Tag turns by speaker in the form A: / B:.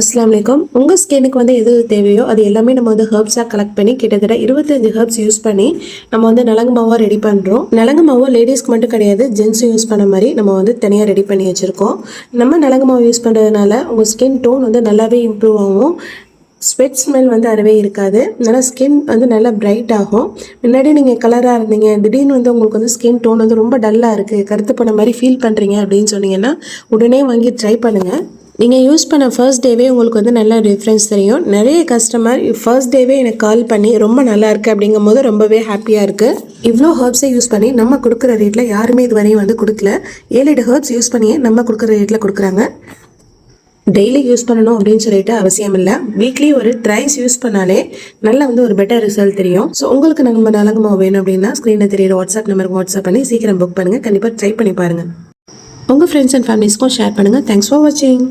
A: அஸ்லாம் வலைக்கம் உங்கள் ஸ்கின்னுக்கு வந்து எது தேவையோ அது எல்லாமே நம்ம வந்து ஹெர்ப்ஸாக கலெக்ட் பண்ணி கிட்டத்தட்ட இருபத்தஞ்சு ஹர்ப்ஸ் யூஸ் பண்ணி நம்ம வந்து நலங்கு மாவாக ரெடி பண்ணுறோம் நலங்கு மாவு லேடிஸ்க்கு மட்டும் கிடையாது ஜென்ஸும் யூஸ் பண்ண மாதிரி நம்ம வந்து தனியாக ரெடி பண்ணி வச்சுருக்கோம். நம்ம நலங்கு மாவு யூஸ் பண்ணுறதுனால உங்கள் ஸ்கின் டோன் வந்து நல்லாவே இம்ப்ரூவ் ஆகும். ஸ்வெட் ஸ்மெல் வந்து அறவே இருக்காது. நல்லா ஸ்கின் வந்து நல்லா பிரைட் ஆகும். முன்னாடி நீங்கள் கலராக இருந்தீங்க திடீர்னு வந்து உங்களுக்கு வந்து ஸ்கின் டோன் வந்து ரொம்ப டல்லாக இருக்குது கருத்து போன மாதிரி ஃபீல் பண்ணுறீங்க அப்படின்னு சொன்னீங்கன்னா உடனே வாங்கி ட்ரை பண்ணுங்கள் நீங்கள் யூஸ் பண்ண ஃபர்ஸ்ட் டேவே உங்களுக்கு வந்து நல்ல டிஃப்ரென்ஸ் தெரியும். நிறைய கஸ்டமர் ஃபர்ஸ்ட் டேவே எனக்கு கால் பண்ணி ரொம்ப நல்லா இருக்குது அப்படிங்கும் போது ரொம்பவே ஹாப்பியாக இருக்குது இவ்வளோ ஹர்ப்ஸை யூஸ் பண்ணி நம்ம கொடுக்குற ரேட்டில் யாருமே இது வரையும் வந்து கொடுக்கல. ஏழு எட்டு ஹர்ப்ஸ் யூஸ் பண்ணியே நம்ம கொடுக்குற ரேட்டில் கொடுக்குறாங்க. டெய்லி யூஸ் பண்ணணும் அப்படின்னு சொல்லிட்டு அவசியம் இல்லை. வீக்லி ஒரு ட்ரைஸ் யூஸ் பண்ணாலே நல்லா வந்து ஒரு பெட்டர் ரிசல்ட் தெரியும். ஸோ உங்களுக்கு நம்ம நலங்கமாக வேணும் அப்படின்னா ஸ்க்ரீனில் தெரியுற வாட்ஸ்அப் நம்பருக்கு வாட்ஸ்அப் பண்ணி சீக்கிரம் புக் பண்ணுங்கள் கண்டிப்பாக ட்ரை பண்ணி பாருங்கள் உங்கள் ஃப்ரெண்ட்ஸ் அண்ட் ஃபேமிலிஸ்க்கும் ஷேர் பண்ணுங்கள் தேங்க்ஸ் ஃபார் வாட்சிங்